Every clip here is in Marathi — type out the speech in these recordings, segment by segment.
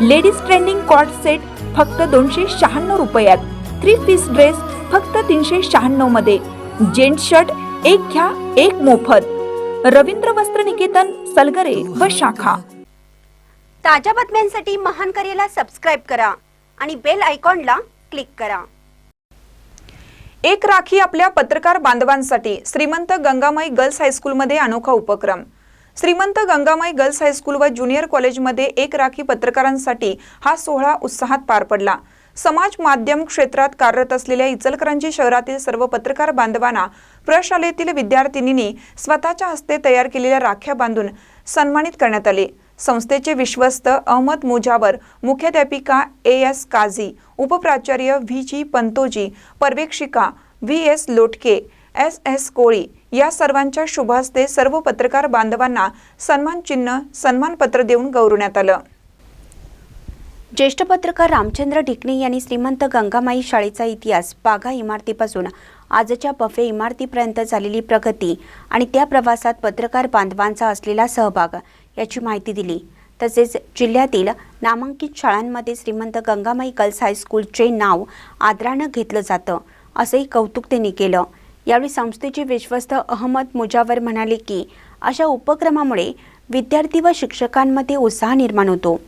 लेडीज ट्रेंडिंग कॉट सेट फक्त दोनशे शहाण्णव रुपयात. थ्री पीस ड्रेस फक्त तीनशे शहाण्णवमध्ये. जेंट शर्ट एक घ्या एक मोफत. रवींद्र वस्त्र निकेतन सलगरे व शाखा. ताज्या बातम्यांसाठी महान करेला सबस्क्राईब करा आणि बेल आयकॉनला क्लिक करा. एक राखी आपल्या पत्रकार बांधवांसाठी श्रीमंत गंगामाई गर्ल्स हायस्कूलमध्ये अनोखा उपक्रम. Shrimant Gangamai girls high school व ज्युनियर कॉलेजमध्ये एक राखी पत्रकारांसाठी हा सोहळा उत्साहात पार पडला. समाज माध्यम क्षेत्रात कार्यरत असलेल्या इचलकरंजी शहरातील सर्व पत्रकार बांधवांना प्रशालेतील विद्यार्थिनींनी स्वतःच्या हस्ते तयार केलेल्या राख्या बांधून सन्मानित करण्यात आले. संस्थेचे विश्वस्त अहमद मुजावर मुख्याध्यापिका ए एस काझी उपप्राचार्य V G Pantoji पर्यवेक्षिका V S Lotke S S Koli या सर्वांच्या शुभास्ते सर्व पत्रकार बांधवांना सन्मान चिन्ह सन्मानपत्र देऊन गौरवण्यात आलं. ज्येष्ठ पत्रकार रामचंद्र ढिकणे यांनी श्रीमंत गंगामाई शाळेचा इतिहास बागा इमारतीपासून आजच्या बफे इमारतीपर्यंत झालेली प्रगती आणि त्या प्रवासात पत्रकार बांधवांचा असलेला सहभाग याची माहिती दिली. तसेच जिल्ह्यातील नामांकित शाळांमध्ये श्रीमंत गंगामाई गर्ल्स हायस्कूलचे नाव आदरानं घेतलं जातं असंही कौतुक त्यांनी केलं. यावेळी संस्थेचे विश्वस्त अहमद मुजावर म्हणाले की अशा उपक्रमामुळे विद्यार्थी व शिक्षकांमध्ये उत्साह निर्माण होतो.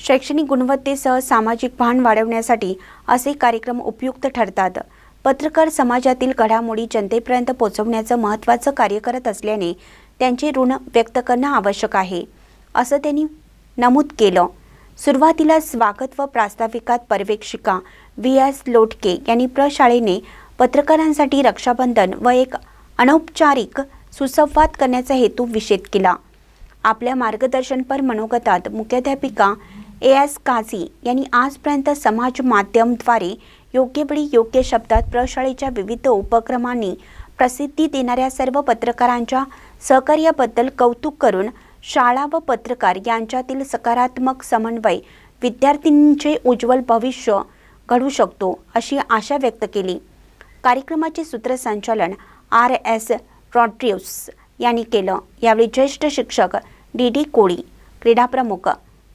शैक्षणिक गुणवत्तेसह सामाजिक भान वाढवण्यासाठी असे कार्यक्रम उपयुक्त ठरतात. पत्रकार समाजातील घडामोडी जनतेपर्यंत पोहोचवण्याचं महत्त्वाचं कार्य करत असल्याने त्यांचे ऋण व्यक्त करणं आवश्यक आहे असं त्यांनी नमूद केलं. सुरुवातीला स्वागत व प्रास्ताविकात पर्यवेक्षिका व्ही एस लोटके यांनी प्रशाळेने पत्रकारांसाठी रक्षाबंधन व एक अनौपचारिक सुसंवाद करण्याचा हेतू विषेद केला. आपल्या मार्गदर्शनपर मनोगतात मुख्याध्यापिका ए एस काझी यांनी आजपर्यंत समाज माध्यमद्वारे योग्य वेळी योग्य शब्दात प्रशाळेच्या विविध उपक्रमांनी प्रसिद्धी देणाऱ्या सर्व पत्रकारांच्या सहकार्याबद्दल कौतुक करून शाळा व पत्रकार यांच्यातील सकारात्मक समन्वय विद्यार्थिनींचे उज्ज्वल भविष्य घडू शकतो अशी आशा व्यक्त केली. कार्यक्रमाचे सूत्रसंचालन आर एस रॉड्रिउस यांनी केलं. यावेळी ज्येष्ठ शिक्षक डी डी कोळी क्रीडाप्रमुख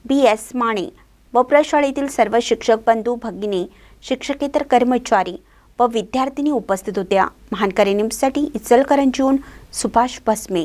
बी एस माने व प्रशाळेतील सर्व शिक्षक बंधू भगिनी शिक्षकेतर कर्मचारी व विद्यार्थिनी उपस्थित होत्या. महानकरी न्यूजसाठी इचलकरंजीहून सुभाष भस्मे.